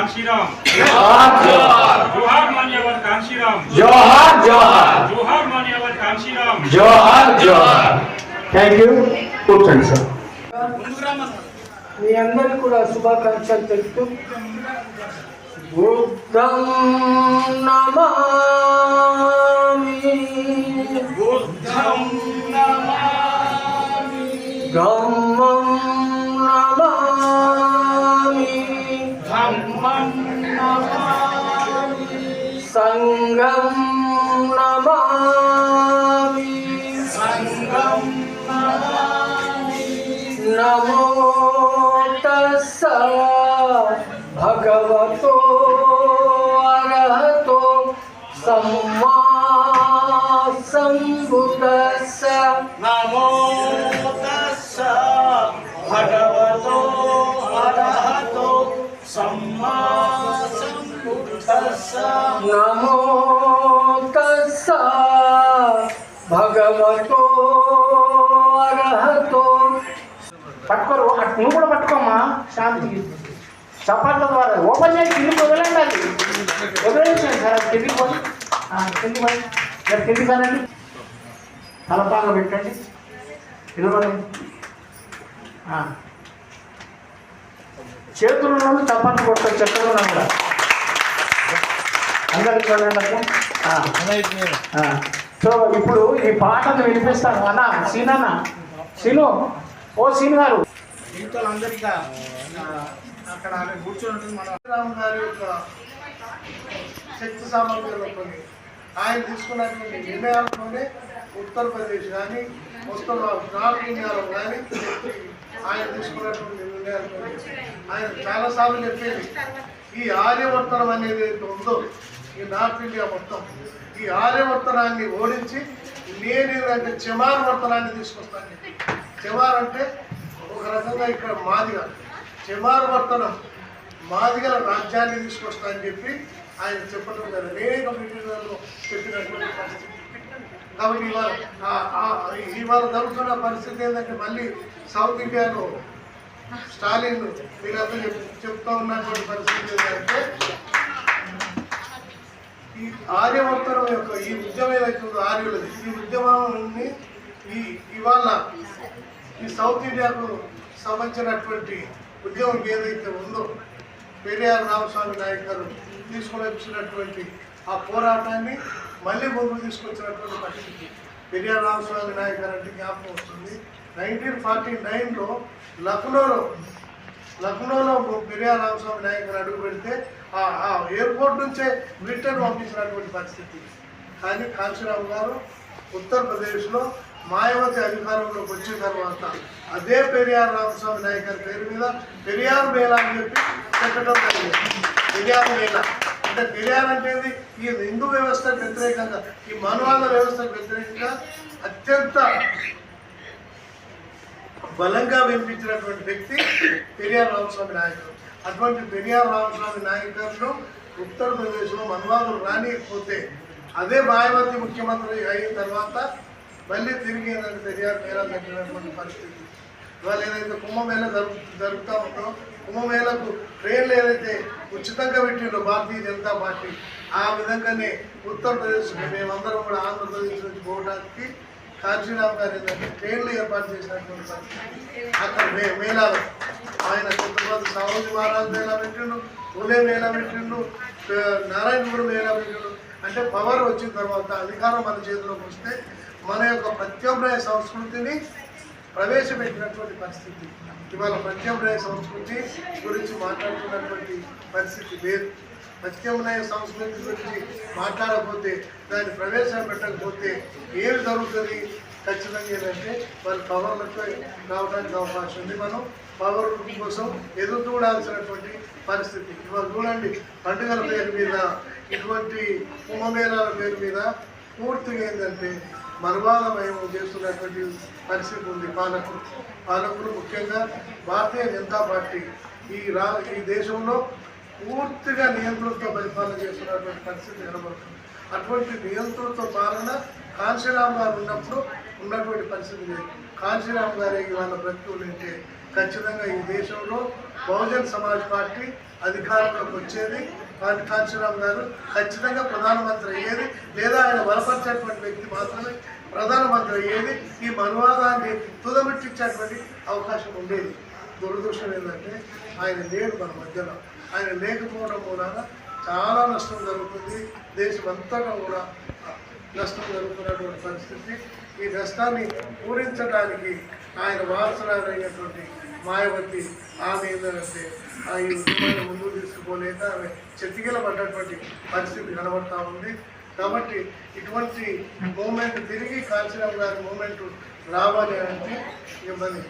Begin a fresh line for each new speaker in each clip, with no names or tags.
కాంశీరామ్
జోహార్ జోహార్
జోహార్ మాన్యవర్ కాంశీరామ్
జోహార్ జోహార్
జోహార్ మాన్యవర్ కాంశీరామ్
జోహార్ జోహార్ థ్యాంక్ యూ కూర్చోండి సార్
మీ అందరికి కూడా శుభాకాంక్షలు తెలుపుతూ. బుద్ధం నమామి भगवतो
अरहतो सम्मा नमो तस्स भगवतो अरहतो
सम्मा नमो तस्स भगवतो
పట్టుకోరు. అటు నువ్వు కూడా పట్టుకోమ్మా. శాంతి. చప్పట్ల ద్వారా ఓపెన్ చేసి కిందికి వదలండి అది. వదిలేసాను సార్. అది కిందికి పోయి. కిందికి పోయి. మీరు కిందికి కానండి తలపాగా పెట్టండి. నిలబడండి ఆ. చేతుల నుండి చప్పట్లు కొడతారు. చెక్కలు ఉన్నా కూడా. అందరికి చూడండి. సో ఇప్పుడు ఈ పాటను వినిపిస్తాను. అన్న సీనన్న. సీను. ఓ సీన్ గారు.
అందరికీ అక్కడ ఆమె కూర్చొని ఉంటుంది. మన రామ్ గారి యొక్క శక్తి సామర్థ్యాలు కొన్ని. ఆయన తీసుకున్నటువంటి నిర్ణయాలతోనే ఉత్తరప్రదేశ్ కానీ మొత్తం నార్త్ ఇండియాలో కానీ ఆయన తీసుకున్నటువంటి నిర్ణయాలతో ఆయన చాలాసార్లు చెప్పేది ఈ ఆర్యవర్తనం అనేది ఉందో ఈ నార్త్ ఇండియా మొత్తం ఈ ఆర్యవర్తనాన్ని ఓడించి నేను ఏంటంటే చెమార్ వర్తనాన్ని తీసుకొస్తాను. చెమార్ అంటే ఒక రకంగా ఇక్కడ మాదిగ. చెమార్ వర్తనం మాదిగల రాజ్యాన్ని తీసుకొస్తా అని చెప్పి ఆయన చెప్పడం కదా అనేక మీటింగ్లలో చెప్పినటువంటి పరిస్థితి. కాబట్టి ఇవాళ ఇవాళ జరుగుతున్న పరిస్థితి ఏంటంటే మళ్ళీ సౌత్ ఇండియాలో స్టాలిన్ వీళ్ళంతా చెప్ చెప్తా ఉన్నటువంటి పరిస్థితి ఏంటంటే ఈ ఆర్యవర్తనం యొక్క ఈ ఉద్యమం ఏదైతే ఉందో ఆర్యులది. ఈ ఉద్యమాన్ని ఈ ఇవాళ ఈ సౌత్ ఇండియాకు సంబంధించినటువంటి ఉద్యమం ఏదైతే ఉందో పెరియార్ రామస్వామి నాయక్ గారు తీసుకొని వచ్చినటువంటి ఆ పోరాటాన్ని మళ్ళీ ముందు తీసుకొచ్చినటువంటి పరిస్థితి. పెరియార్ రామస్వామి నాయక్ గారు అంటే జ్ఞాపకం వస్తుంది. నైన్టీన్ ఫార్టీ నైన్లో లక్నోలో లక్నోలో పెరియార్ రామస్వామి నాయక్ గారు అడుగు పెడితే ఆ ఎయిర్పోర్ట్ నుంచే బ్రిటన్ పంపించినటువంటి పరిస్థితి. కానీ కాంచీరావు గారు ఉత్తరప్రదేశ్లో మాయావతి అధికారంలోకి వచ్చిన తర్వాత అదే పెరియార్ రామస్వామి నాయక్ గారి పేరు మీద పెరియార్ మేళా అని చెప్పి పెట్టడం జరిగింది. పెరియార్ మేళా. అంటే పెరియార్ అంటే ఈ హిందూ వ్యవస్థకు వ్యతిరేకంగా ఈ మనువాద వ్యవస్థకు వ్యతిరేకంగా అత్యంత బలంగా వినిపించినటువంటి వ్యక్తి పెరియార్ రామస్వామి నాయకుడు అటువంటి పెరియార్ రామస్వామి నాయకులను ఉత్తరప్రదేశ్లో మన్వాదులు రానియకపోతే అదే మాయావతి ముఖ్యమంత్రి అయిన తర్వాత మళ్ళీ తిరిగి ఏంటంటే పెరియార్ మేళా పెట్టినటువంటి పరిస్థితి. ఇవాళ ఏదైతే కుంభమేళ జరుగు జరుగుతూ ఉందో కుంభమేళకు ట్రైన్లు ఏదైతే ఉచితంగా పెట్టిండో భారతీయ జనతా పార్టీ ఆ విధంగానే ఉత్తరప్రదేశ్ మేమందరం కూడా ఆంధ్రప్రదేశ్ నుంచి పోవడానికి కాంచీరామ్ గారు ఏంటంటే ట్రైన్లు ఏర్పాటు చేసినటువంటి పరిస్థితి అక్కడ మే మేళాలు ఆయన కొంతమంది సాహుజీ మహారాజ్ మేళా పెట్టిండు పూలే మేళా పెట్టిండు ఆ, నారాయణపూర్ మేళా పెట్టిండు. అంటే పవర్ వచ్చిన తర్వాత అధికారం మన చేతిలోకి వస్తే మన యొక్క ప్రత్యామ్నాయ సంస్కృతిని ప్రవేశపెట్టినటువంటి పరిస్థితి. ఇవాళ ప్రత్యామ్నాయ సంస్కృతి గురించి మాట్లాడుతున్నటువంటి పరిస్థితి లేదు. ప్రత్యామ్నాయ సంస్కృతి గురించి మాట్లాడకపోతే దాన్ని ప్రవేశపెట్టకపోతే ఏమి జరుగుతుంది? ఖచ్చితంగా ఏంటంటే వాళ్ళు పవర్లతో రావడానికి అవకాశం ఉంది. మనం పవర్ కోసం ఎదురు చూడాల్సినటువంటి పరిస్థితి. ఇవాళ చూడండి పండుగల పేరు మీద ఇటువంటి కుంభమేళాల పేరు మీద పూర్తిగా ఏంటంటే మనువాదమయం చేస్తున్నటువంటి పరిస్థితి ఉంది. పాలకులు పాలకులు ముఖ్యంగా భారతీయ జనతా పార్టీ ఈ రా ఈ దేశంలో పూర్తిగా నియంత్రణతో పరిపాలన చేస్తున్నటువంటి పరిస్థితి కనబడుతుంది. అటువంటి నియంత్రణతో పాలన కాంశీరామ్ గారు ఉన్నప్పుడు ఉన్నటువంటి పరిస్థితి లేదు. కాంశీరామ్ గారి వాళ్ళ బ్రతుకులు ఉంటే ఖచ్చితంగా ఈ దేశంలో బహుజన్ సమాజ్ పార్టీ అధికారంలోకి వచ్చేది. కాంచీరామ్ గారు ఖచ్చితంగా ప్రధానమంత్రి అయ్యేది లేదా ఆయన బలపరిచేటువంటి వ్యక్తి మాత్రమే ప్రధానమంత్రి అయ్యేది. ఈ మనువాదాన్ని తుదమిట్టించేటువంటి అవకాశం ఉండేది. దురదృష్టం ఏంటంటే ఆయన లేడు మన మధ్యలో. ఆయన లేకపోవడం మూలాన చాలా నష్టం జరుగుతుంది. దేశం కూడా నష్టం జరుగుతున్నటువంటి పరిస్థితి. ఈ నష్టాన్ని పూరించడానికి ఆయన వారసురాలైనటువంటి మాయవతి ఆమె ఏంటంటే ఆ ఈ ఉద్యమాన్ని ముందుకు తీసుకుపోలేక ఆమె చెతికిల పడ్డటువంటి పరిస్థితి కనబడతా ఉంది. కాబట్టి ఇటువంటి మూమెంట్ తిరిగి కాల్చడం గారి మూమెంట్ రావాలి అంటే ఇక మరి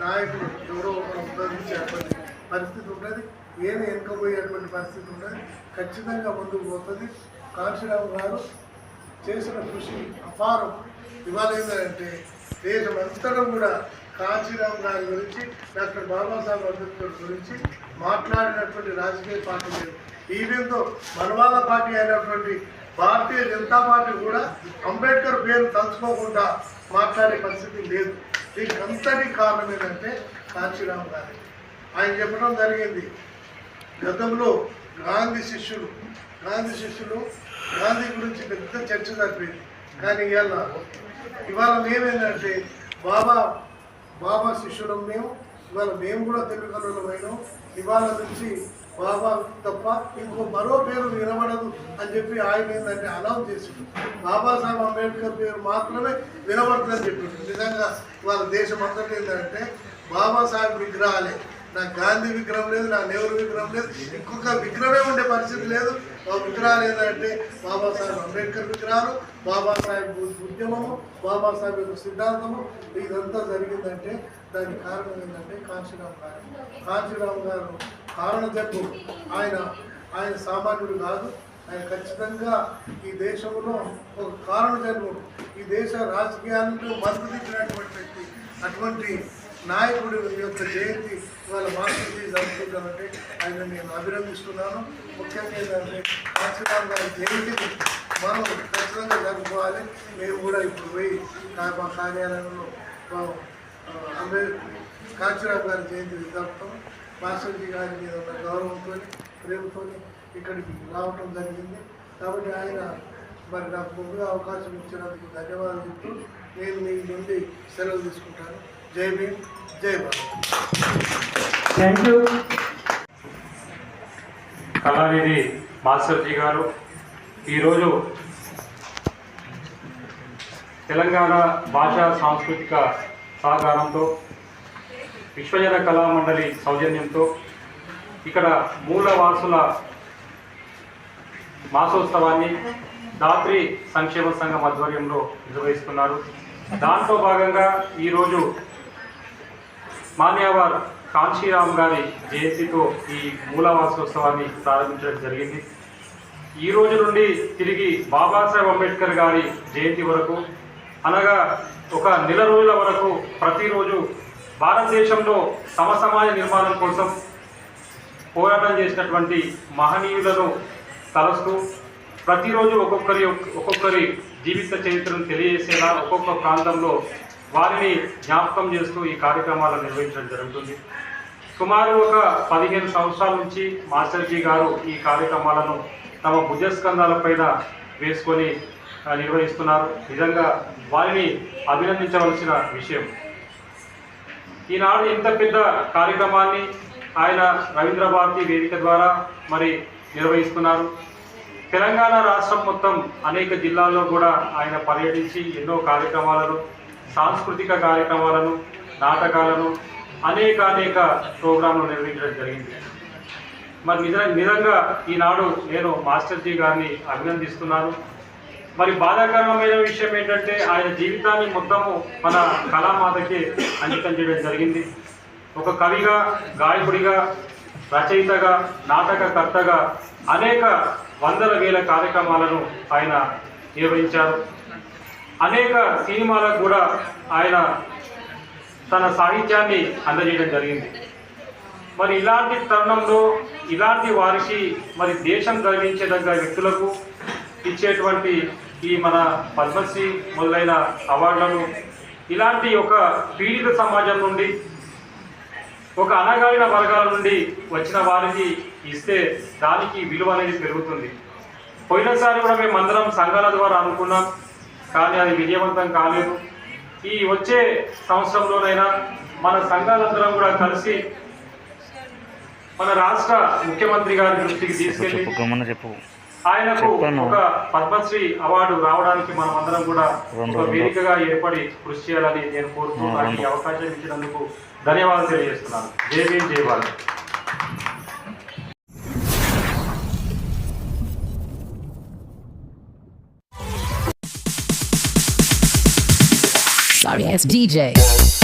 నాయకుడు ఎవరో ఒకరు ఉపయోగించేటువంటి పరిస్థితి ఉంటుంది ఏమి వెనుకపోయేటువంటి పరిస్థితి ఉంటుంది ఖచ్చితంగా ముందుకు పోతుంది. కాంశీరావు గారు చేసిన కృషి అపారం. ఇవాళ ఏంటంటే దేశం కూడా కాంచీరామ్ గారి గురించి డాక్టర్ బాబాసాహెబ్ అంబేద్కర్ గురించి మాట్లాడినటువంటి రాజకీయ పార్టీ లేదు. ఈవెంతో మనవాళ్ళ పార్టీ అయినటువంటి భారతీయ జనతా పార్టీ కూడా అంబేద్కర్ పేరు తలుచుకోకుండా మాట్లాడే పరిస్థితి లేదు. దీనికి అంతటి కారణం ఏంటంటే కాంచీరామ్ గారి ఆయన చెప్పడం జరిగింది. గతంలో గాంధీ శిష్యులు గాంధీ శిష్యులు గాంధీ గురించి పెద్ద చర్చ జరిపింది కానీ ఇవాళ ఇవాళ మేమేంటంటే బాబా బాబా శిష్యులం మేము ఇవాళ మేము కూడా తెలుగులోమైనాం ఇవాళ నుంచి బాబా తప్ప ఇంకో మరో పేరు వినబడదు అని చెప్పి ఆయన ఏంటంటే అనౌన్స్ చేసిండు. బాబాసాహెబ్ అంబేద్కర్ పేరు మాత్రమే వినబడుతుందని చెప్పిండు. నిజంగా ఇవాళ దేశం అంతటి ఏంటంటే బాబాసాహెబ్ విగ్రహాలే. నాకు గాంధీ విగ్రహం లేదు నా నెహ్రూ విగ్రహం లేదు ఇంకొక విగ్రహమే ఉండే పరిస్థితి లేదు. మా విగ్రహాలు ఏంటంటే బాబాసాహెబ్ అంబేద్కర్ విగ్రహాలు బాబాసాహెబ్ ఉద్యమము బాబాసాహెబ్ యొక్క సిద్ధాంతము. ఇదంతా జరిగిందంటే దానికి కారణం ఏంటంటే కాశీరామ్ గారు. కాశీరామ్ గారు కారణ జబ్బు ఆయన ఆయన సామాన్యుడు కాదు. ఆయన ఖచ్చితంగా ఈ దేశంలో ఒక కారణ జన్ముడు ఈ దేశ రాజకీయాలను మద్దతిచ్చినటువంటి వ్యక్తి అటువంటి నాయకుడి యొక్క జయంతి ఇవాళ మాస్టర్జీ జరుపుకుంటామంటే ఆయన నేను అభినందిస్తున్నాను. ముఖ్యంగా ఏంటంటే కాశీరామ్ గారి జయంతిని మనం ఖచ్చితంగా జరుపుకోవాలి. మేము కూడా ఇప్పుడు పోయి మా కార్యాలయంలో మా, కాశీరామ్ గారి జయంతి జరుపుతాం. మాస్టర్జీ గారి మీద ఉన్న గౌరవంతో ప్రేమతో ఇక్కడికి రావటం జరిగింది. కాబట్టి ఆయన మరి నాకు ముందుగా అవకాశం ఇచ్చినందుకు ధన్యవాదాలు చెప్తూ నేను మీ నుండి సెలవు తీసుకుంటాను. జై భీమ్ జై భారత్.
థ్యాంక్ యూ
కళానిధి మాస్టర్జీ గారు ఈరోజు తెలంగాణ భాషా సాంస్కృతిక సహకారంతో విశ్వజన కళా మండలి సౌజన్యంతో ఇక్కడ మూలవాసుల మాసోత్సవాన్ని దాత్రి సంక్షేమ సంఘం ఆధ్వర్యంలో నిర్వహిస్తున్నారు. దాంట్లో భాగంగా ఈరోజు మాన్యావారు కాంశీరామ్ గారి జయంతితో ఈ మూలవాసోత్సవాన్ని ప్రారంభించడం జరిగింది. ఈ రోజు నుండి తిరిగి బాబాసాహెబ్ అంబేద్కర్ గారి జయంతి వరకు అనగా ఒక నెల రోజుల వరకు ప్రతిరోజు భారతదేశంలో సమసమాజ నిర్మాణం కోసం పోరాటం చేసినటువంటి మహనీయులను తలస్తూ ప్రతిరోజు ఒక్కొక్కరి ఒక్కొక్కరి జీవిత చరిత్రను తెలియజేసేలా ఒక్కొక్క ప్రాంతంలో వారిని జ్ఞాపకం చేస్తూ ఈ కార్యక్రమాలను నిర్వహించడం జరుగుతుంది. సుమారు ఒక పదిహేను సంవత్సరాల నుంచి మాస్టర్జీ గారు ఈ కార్యక్రమాలను తమ భుజస్కంధాలపైన వేసుకొని నిర్వహిస్తున్నారు. నిజంగా వారిని అభినందించవలసిన విషయం. ఈనాడు ఇంత పెద్ద కార్యక్రమాన్ని ఆయన రవీంద్ర భారతి వేదిక ద్వారా మరి నిర్వహిస్తున్నారు. తెలంగాణ రాష్ట్రం మొత్తం అనేక జిల్లాల్లో కూడా ఆయన పర్యటించి ఎన్నో కార్యక్రమాలను సాంస్కృతిక కార్యక్రమాలను నాటకాలను అనేక అనేక ప్రోగ్రాంలు నిర్వహించడం జరిగింది. మరి నిజ నిజంగా ఈనాడు నేను మాస్టర్జీ గారిని అభినందిస్తున్నాను. మరి బాధాకరమైన విషయం ఏంటంటే ఆయన జీవితాన్ని మొత్తము మన కళామాతకి అంకితం చేయడం జరిగింది. ఒక కవిగా గాయకుడిగా రచయితగా నాటకకర్తగా అనేక వందల వేల కార్యక్రమాలను ఆయన నిర్వహించారు. అనేక సినిమాలకు కూడా ఆయన తన సాహిత్యాన్ని అందజేయడం జరిగింది. మరి ఇలాంటి తరుణంలో ఇలాంటి వారికి మరి దేశం గర్వించేదగ్గ వ్యక్తులకు ఇచ్చేటువంటి ఈ మన పద్మశ్రీ మొదలైన అవార్డులను ఇలాంటి ఒక పీడిత సమాజం నుండి ఒక అనగారిన వర్గాల నుండి వచ్చిన వారికి ఇస్తే దానికి విలువ అనేది పెరుగుతుంది. పోయినసారి కూడా మేము అందరం సంఘాల ద్వారా అనుకున్నాం కానీ అది విజయవంతం కాలేదు. ఈ వచ్చే సంవత్సరంలోనైనా మన సంఘాలందరం కూడా కలిసి మన రాష్ట్ర ముఖ్యమంత్రి గారి దృష్టికి తీసుకెళ్ళి ఆయనకు. ఒక పద్మశ్రీ అవార్డు రావడానికి మనం అందరం కూడా ఒక. వేదికగా ఏర్పడి కృషి చేయాలని నేను కోరుతున్నాను ఈ అవకాశం ఇచ్చినందుకు ధన్యవాదాలు తెలియజేస్తున్నాను. జై భీమ్ జై భారత్.
Sorry ass DJ.